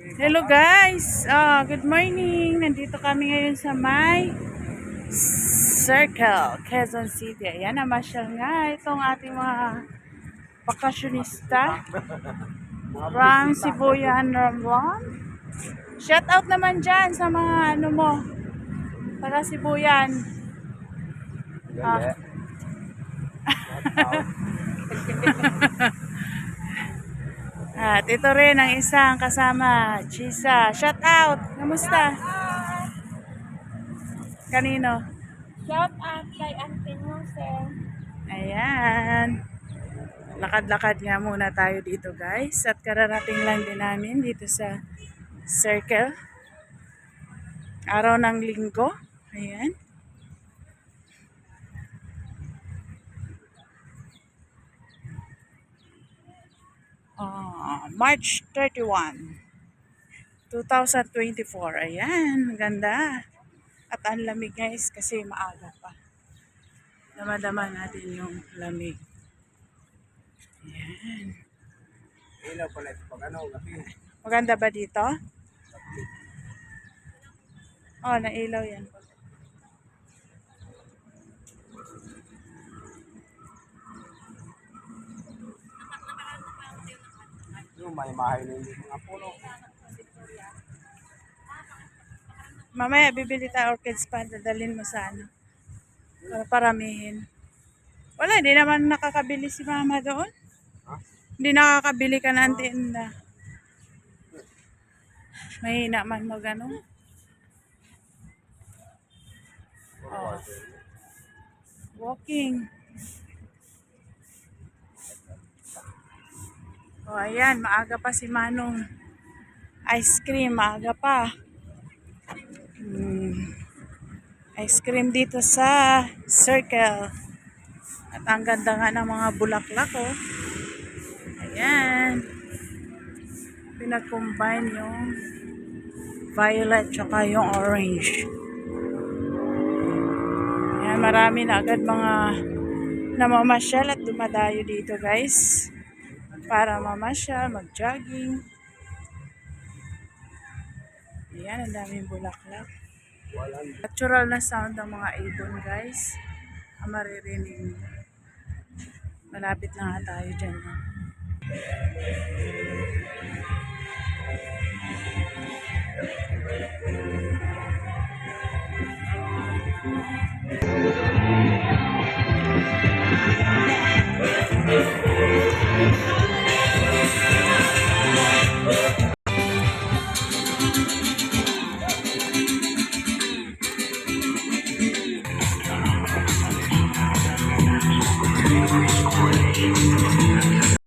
Hello guys! Ah, good morning! Nandito kami ngayon sa may Circle, Quezon City. Ayan, namasyal nga itong ating mga bakasyonista from Sibuyan, Ramblon. Shout out naman dyan sa mga ano mo, taga Sibuyan. Ah. At ito rin ang isang kasama, Chisa. Shout out! Kamusta? Kanino? Shout out kay Auntie Nuse. Ayan. Lakad-lakad nga muna tayo dito guys. At kararating lang din namin dito sa circle. Araw ng linggo. Ayan. Ah, March 31. 2024. Ayan. Ganda. At ang lamig guys kasi maaga pa. Damadama natin yung lamig. Ayan. Ilaw pala ito pag ano, gabi. Maganda ba dito? Oh, nailaw yan. May na yung mga puno. Mamaya bibili tayo orchids pa. Dadalhin mo sa ano. Para paramihin. Wala, hindi naman nakakabili si mama doon. Ha? Hindi nakakabili ka ng tinda. Mahina man mag ano. Oh. Walking. Oh, ayan, maaga pa si Manong. Ice cream, maaga pa. Hmm. Ice cream dito sa Circle. At ang ganda nga ng mga bulaklak, oh. Ayan. Pinag-combine yung violet tsaka yung orange. Ayan, marami na agad mga namamasyal at dumadayo dito, guys. Para mamasyal, mag-jogging. Ayan, ang daming bulaklak. Natural na sound ng mga ibon, guys. Ang maririnig mo. Malapit na nga tayo dyan. No?